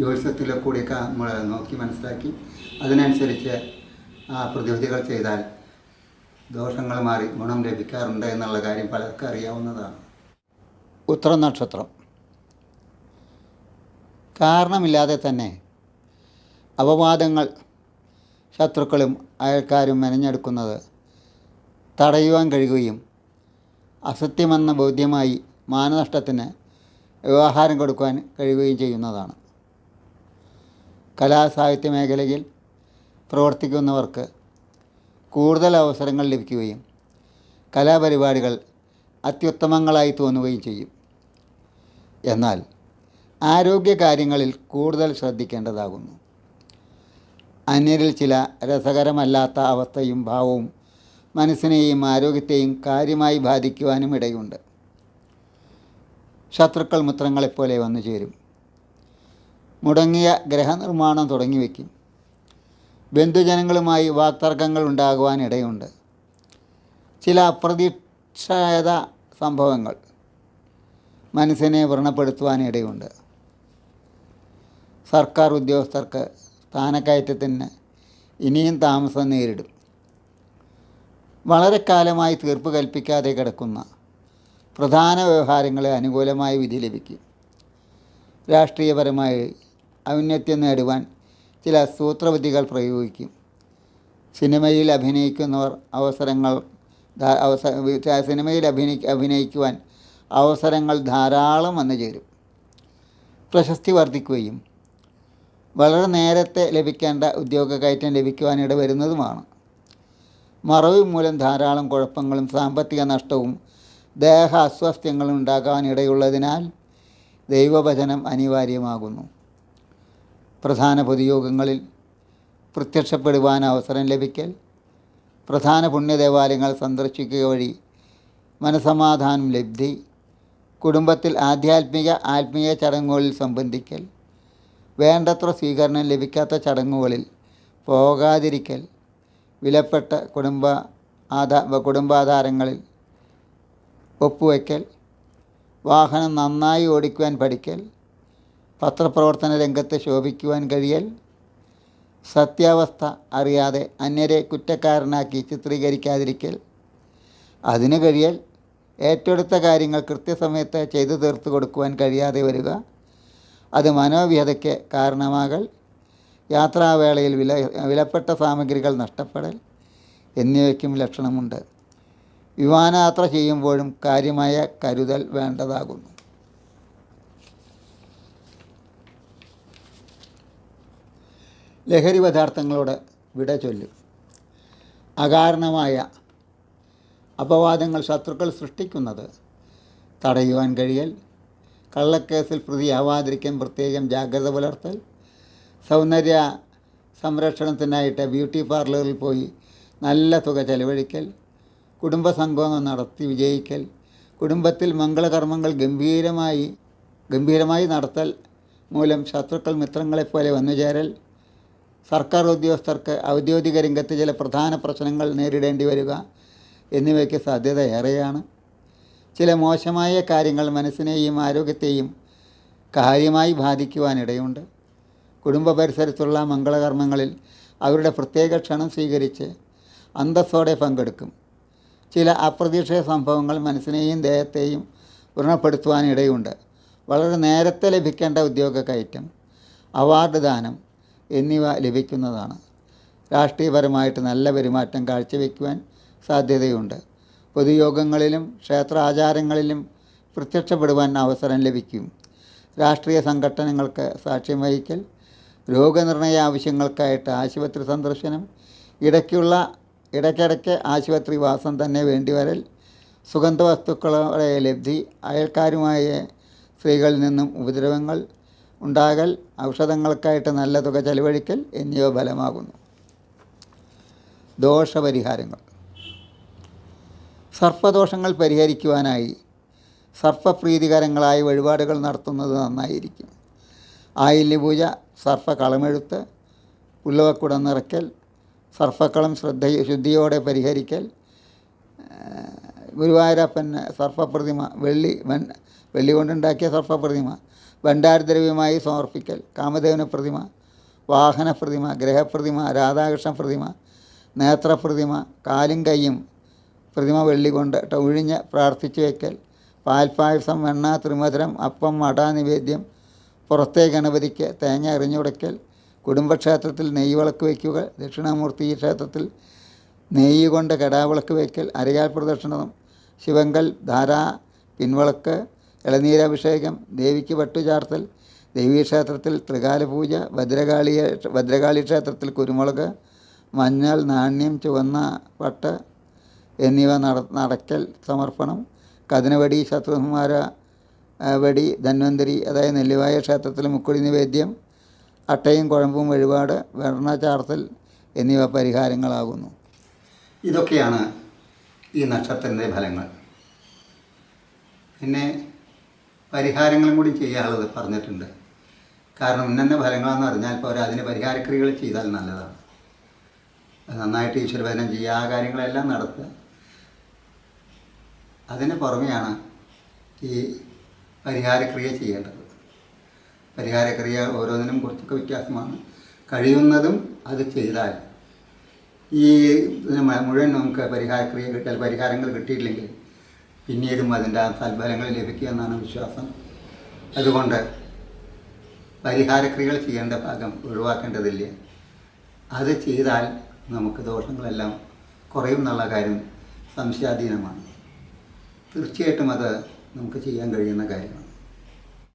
ജ്യോതിഷത്തിലെ കൂടിയൊക്കെ നമ്മൾ നോക്കി മനസ്സിലാക്കി. അതിനനുസരിച്ച് ആ പ്രതിവിധികൾ ചെയ്താൽ ദോഷങ്ങൾ മാറി ഗുണം ലഭിക്കാറുണ്ട് എന്നുള്ള കാര്യം പലർക്കും അറിയാവുന്നതാണ്. ഉത്തര നക്ഷത്രം. കാരണമില്ലാതെ തന്നെ അപവാദങ്ങൾ ശത്രുക്കളും അയൽക്കാരും മെനഞ്ഞെടുക്കുന്നത് തടയുവാൻ കഴിയുകയും അസത്യമെന്ന ബോധ്യമായി മാനനഷ്ടത്തിന് വ്യവഹാരം കൊടുക്കുവാൻ കഴിയുകയും ചെയ്യുന്നതാണ്. കലാസാഹിത്യ മേഖലയിൽ പ്രവർത്തിക്കുന്നവർക്ക് കൂടുതൽ അവസരങ്ങൾ ലഭിക്കുകയും കലാപരിപാടികൾ അത്യുത്തമങ്ങളായി തോന്നുകയും ചെയ്യും. എന്നാൽ ആരോഗ്യ കാര്യങ്ങളിൽ കൂടുതൽ ശ്രദ്ധിക്കേണ്ടതാകുന്നു. അന്യരിൽ ചില രസകരമല്ലാത്ത അവസ്ഥയും ഭാവവും മനസ്സിനെയും ആരോഗ്യത്തെയും കാര്യമായി ബാധിക്കുവാനും ഇടയുണ്ട്. ശത്രുക്കൾ മിത്രങ്ങളെപ്പോലെ വന്നു ചേരും മുടങ്ങിയ ഗ്രഹനിർമ്മാണം തുടങ്ങി വയ്ക്കും ബന്ധുജനങ്ങളുമായി വാക്തർക്കങ്ങൾ ഉണ്ടാകുവാനിടയുണ്ട്. ചില അപ്രതീക്ഷിത സംഭവങ്ങൾ മനസ്സിനെ വ്രണപ്പെടുത്തുവാനിടയുണ്ട്. സർക്കാർ ഉദ്യോഗസ്ഥർക്ക് സ്ഥാനക്കയറ്റത്തിന് ഇനിയും താമസം നേരിടും. വളരെ കാലമായി തീർപ്പ് കൽപ്പിക്കാതെ കിടക്കുന്ന പ്രധാന വ്യവഹാരങ്ങളെ അനുകൂലമായ വിധി ലഭിക്കും. രാഷ്ട്രീയപരമായി ഔന്നത്യം നേടുവാൻ ചില സൂത്രവിധികൾ പ്രയോഗിക്കും. സിനിമയിൽ അഭിനയിക്കുന്നവർ അവസരങ്ങൾ അവസര സിനിമയിൽ അഭിനയി അഭിനയിക്കുവാൻ അവസരങ്ങൾ ധാരാളം വന്നു ചേരും. പ്രശസ്തി വർദ്ധിക്കുകയും വളരെ നേരത്തെ ലഭിക്കേണ്ട ഉദ്യോഗ കയറ്റം ലഭിക്കുവാനിട വരുന്നതുമാണ്. മറവ് മൂലം ധാരാളം കുഴപ്പങ്ങളും സാമ്പത്തിക നഷ്ടവും ദേഹ അസ്വാസ്ഥ്യങ്ങളും ഉണ്ടാകാനിടയുള്ളതിനാൽ ദൈവഭജനം അനിവാര്യമാകുന്നു. പ്രധാന പൊതുയോഗങ്ങളിൽ പ്രത്യക്ഷപ്പെടുവാൻ അവസരം ലഭിക്കൽ പ്രധാന പുണ്യദേവാലയങ്ങൾ സന്ദർശിക്കുക വഴി മനസമാധാനം ലബ്ധി കുടുംബത്തിൽ ആധ്യാത്മിക ആത്മീയ ചടങ്ങുകളിൽ സംബന്ധിക്കൽ വേണ്ടത്ര സ്വീകരണം ലഭിക്കാത്ത ചടങ്ങുകളിൽ പോകാതിരിക്കൽ വിലപ്പെട്ട കുടുംബ ആധാ കുടുംബാധാരങ്ങളിൽ ഒപ്പുവയ്ക്കൽ വാഹനം നന്നായി ഓടിക്കുവാൻ പഠിക്കൽ പത്രപ്രവർത്തന രംഗത്ത് ശോഭിക്കുവാൻ കഴിയൽ. സത്യാവസ്ഥ അറിയാതെ അന്യരെ കുറ്റക്കാരനാക്കി ചിത്രീകരിക്കാതിരിക്കൽ. അതിന് കഴിയൽ ഏറ്റെടുത്ത കാര്യങ്ങൾ കൃത്യസമയത്ത് ചെയ്തു തീർത്തു കൊടുക്കുവാൻ കഴിയാതെ വരിക. അത് മനോവ്യതയ്ക്ക് കാരണമാകൽ. യാത്രാവേളയിൽ വില വിലപ്പെട്ട സാമഗ്രികൾ നഷ്ടപ്പെടൽ എന്നിവയ്ക്കും ലക്ഷണമുണ്ട്. വിമാനയാത്ര ചെയ്യുമ്പോഴും കാര്യമായ കരുതൽ വേണ്ടതാകുന്നു. ലഹരി പദാർത്ഥങ്ങളോട് വിട ചൊല്ലും. അകാരണമായ അപവാദങ്ങൾ ശത്രുക്കൾ സൃഷ്ടിക്കുന്നത് തടയുവാൻ കഴിയൽ കള്ളക്കേസിൽ പ്രതിയാവാതിരിക്കാൻ പ്രത്യേകം ജാഗ്രത പുലർത്തൽ സൗന്ദര്യ സംരക്ഷണത്തിനായിട്ട് ബ്യൂട്ടി പാർലറിൽ പോയി നല്ല തുക ചെലവഴിക്കൽ കുടുംബസംഗമം നടത്തി വിജയിക്കൽ കുടുംബത്തിൽ മംഗളകർമ്മങ്ങൾ ഗംഭീരമായി ഗംഭീരമായി നടത്തൽ മൂലം ശത്രുക്കൾ മിത്രങ്ങളെപ്പോലെ വന്നുചേരൽ. സർക്കാർ ഉദ്യോഗസ്ഥർക്ക് ഔദ്യോഗിക രംഗത്ത് ചില പ്രധാന പ്രശ്നങ്ങൾ നേരിടേണ്ടി വരിക എന്നിവയ്ക്ക് സാധ്യത ഏറെയാണ്. ചില മോശമായ കാര്യങ്ങൾ മനസ്സിനെയും ആരോഗ്യത്തെയും കാര്യമായി ബാധിക്കുവാനിടയുണ്ട്. കുടുംബ പരിസരത്തുള്ള മംഗളകർമ്മങ്ങളിൽ അവരുടെ പ്രത്യേക ക്ഷണം സ്വീകരിച്ച് അന്തസ്സോടെ പങ്കെടുക്കും. ചില അപ്രതീക്ഷിത സംഭവങ്ങൾ മനസ്സിനെയും ദേഹത്തെയും വ്രണപ്പെടുത്തുവാനിടയുണ്ട്. വളരെ നേരത്തെ ലഭിക്കേണ്ട ഉദ്യോഗ കയറ്റം അവാർഡ് ദാനം എന്നിവ ലഭിക്കുന്നതാണ്. രാഷ്ട്രീയപരമായിട്ട് നല്ല പെരുമാറ്റം കാഴ്ചവെക്കുവാൻ സാധ്യതയുണ്ട്. പൊതുയോഗങ്ങളിലും ക്ഷേത്ര ആചാരങ്ങളിലും പ്രത്യക്ഷപ്പെടുവാൻ അവസരം ലഭിക്കും. രാഷ്ട്രീയ സംഘടനകൾക്ക് സാക്ഷ്യം വഹിക്കൽ രോഗനിർണയ ആവശ്യങ്ങൾക്കായിട്ട് ആശുപത്രി സന്ദർശനം ഇടയ്ക്കുള്ള ഇടയ്ക്കിടയ്ക്ക് ആശുപത്രി വാസം തന്നെ വേണ്ടിവരൽ സുഗന്ധവസ്തുക്കളുടെ ലബ്ധി അയൽക്കാരുമായ സ്ത്രീകളിൽ നിന്നും ഉപദ്രവങ്ങൾ ഉണ്ടാകൽ ഔഷധങ്ങൾക്കായിട്ട് നല്ല തുക ചെലവഴിക്കൽ എന്നിവ ഫലമാകുന്നു. ദോഷപരിഹാരങ്ങൾ. സർപ്പദോഷങ്ങൾ പരിഹരിക്കുവാനായി സർപ്പപ്രീതികരങ്ങളായ വഴിപാടുകൾ നടത്തുന്നത് നന്നായിരിക്കും. ആയില്യപൂജ സർപ്പക്കളമെഴുത്ത് പുല്ലവക്കുടം നിറയ്ക്കൽ സർപ്പക്കളം ശ്രദ്ധ ശുദ്ധിയോടെ പരിഹരിക്കൽ ഗുരുവായൂരപ്പൻ സർപ്പപ്രതിമ വെള്ളി വെള്ളി കൊണ്ടുണ്ടാക്കിയ സർപ്പപ്രതിമ ഭണ്ഡാരദ്രവ്യമായി സമർപ്പിക്കൽ കാമദേവന പ്രതിമ വാഹന പ്രതിമ ഗ്രഹപ്രതിമ രാധാകൃഷ്ണ പ്രതിമ നേത്രപ്രതിമ കാലും കൈയും പ്രതിമ വെള്ളി കൊണ്ട് ഒഴിഞ്ഞ് പ്രാർത്ഥിച്ചു വയ്ക്കൽ പാൽപ്പായസം വെണ്ണ ത്രിമധുരം അപ്പം അട നിവേദ്യം പുറത്തെ ഗണപതിക്ക് തേങ്ങ എറിഞ്ഞുടയ്ക്കൽ കുടുംബക്ഷേത്രത്തിൽ നെയ്യ് വിളക്ക് വയ്ക്കുക ദക്ഷിണാമൂർത്തി ക്ഷേത്രത്തിൽ നെയ്യ് കൊണ്ട് കടാവിളക്ക് വയ്ക്കൽ അരയാൽ പ്രദക്ഷിണം ശിവങ്കൽ ധാരാ പിൻവിളക്ക് ഇളനീരഭിഷേകം ദേവിക്ക് പട്ടുചാർത്തൽ ദേവീക്ഷേത്രത്തിൽ ത്രികാല പൂജ ഭദ്രകാളി ഭദ്രകാളി ക്ഷേത്രത്തിൽ കുരുമുളക് മഞ്ഞൾ നാണ്യം ചുവന്ന പട്ട് എന്നിവ നട നടക്കൽ സമർപ്പണം കതിനവടി ശത്രുകുമാര വടി ധന്വന്തരി അതായത് നെല്ലിവായ ക്ഷേത്രത്തിൽ മുക്കുടി നിവേദ്യം അട്ടയും കുഴമ്പും വഴിപാട് വെണ്ണ ചാർത്തൽ എന്നിവ പരിഹാരങ്ങളാകുന്നു. ഇതൊക്കെയാണ് ഈ നക്ഷത്രത്തിന്റെ ഫലങ്ങൾ. പിന്നെ പരിഹാരങ്ങളും കൂടി ചെയ്യാനുള്ളത് പറഞ്ഞിട്ടുണ്ട്. കാരണം ഇന്നെ ഫലങ്ങളെന്ന് അറിഞ്ഞാൽ പോരാ അതിന് പരിഹാരക്രിയകൾ ചെയ്താൽ നല്ലതാണ്. നന്നായിട്ട് ഈശ്വരഭജനം ചെയ്യുക ആ കാര്യങ്ങളെല്ലാം നടത്തുക. അതിന് പുറമെയാണ് ഈ പരിഹാരക്രിയ ചെയ്യേണ്ടത്. പരിഹാരക്രിയ ഓരോന്നിനും കുറച്ചൊക്കെ വ്യത്യാസമാണ്. കഴിയുന്നതും അത് ചെയ്താൽ ഈ മുഴുവൻ നമുക്ക് പരിഹാരക്രിയ കിട്ടിയാൽ പരിഹാരങ്ങൾ കിട്ടിയില്ലെങ്കിൽ പിന്നീടും അതിന്റെ സൽഫലങ്ങൾ ലഭിക്കുക എന്നാണ് വിശ്വാസം. അതുകൊണ്ട് പരിഹാരക്രിയകൾ ചെയ്യേണ്ട ഭാഗം ഒഴിവാക്കേണ്ടതില്ല? അത് ചെയ്താൽ നമുക്ക് ദോഷങ്ങളെല്ലാം കുറയും എന്നുള്ള കാര്യം സംശയാധീനമാണ്. തീർച്ചയായിട്ടും അത് നമുക്ക് ചെയ്യാൻ കഴിയുന്ന കാര്യമാണ്.